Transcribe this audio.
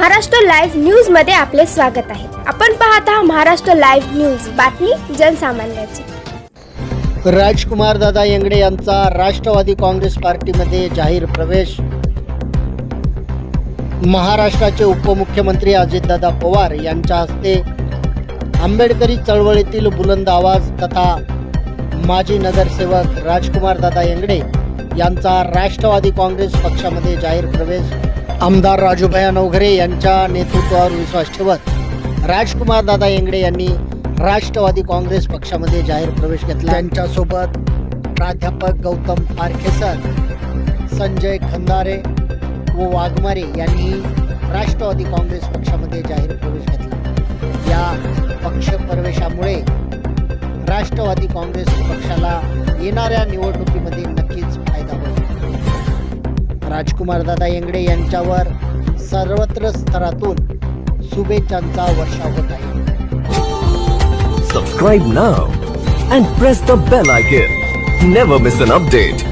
Maharashtra live न्यूजमध्ये आपले स्वागत आहे. आपण पाहत आहात महाराष्ट्र लाईव्ह न्यूज. बातमी जनसामान्याची. राजकुमार दादा येंगडे यांचा राष्ट्रवादी काँग्रेस पार्टीमध्ये जाहीर प्रवेश. महाराष्ट्राचे उपमुख्यमंत्री अजितदादा पवार यांच्या हस्ते आंबेडकरी चळवळीतील बुलंद आवाज तथा माजी नगरसेवक राजकुमार दादा येंगडे यांचा राष्ट्रवादी काँग्रेस पक्षामध्ये जाहीर प्रवेश. आमदार राजूभया नवघरे यांच्या नेतृत्वावर विश्वास ठेवत राजकुमार दादा येंगडे यांनी राष्ट्रवादी काँग्रेस पक्षामध्ये जाहीर प्रवेश घेतला. यांच्यासोबत प्राध्यापक गौतम पारखेसर संजय खंदारे व वाघमारे यांनी राष्ट्रवादी काँग्रेस पक्षामध्ये जाहीर प्रवेश घेतला. या पक्ष प्रवेशामुळे राष्ट्रवादी काँग्रेस पक्षाला येणाऱ्या निवडणुकीमध्ये नक्कीच राजकुमार दादा येंगडे यांच्यावर सर्वत्र स्तरातून शुभेच्छांचा वर्षा होत आहे. Subscribe now and press the bell icon never miss an update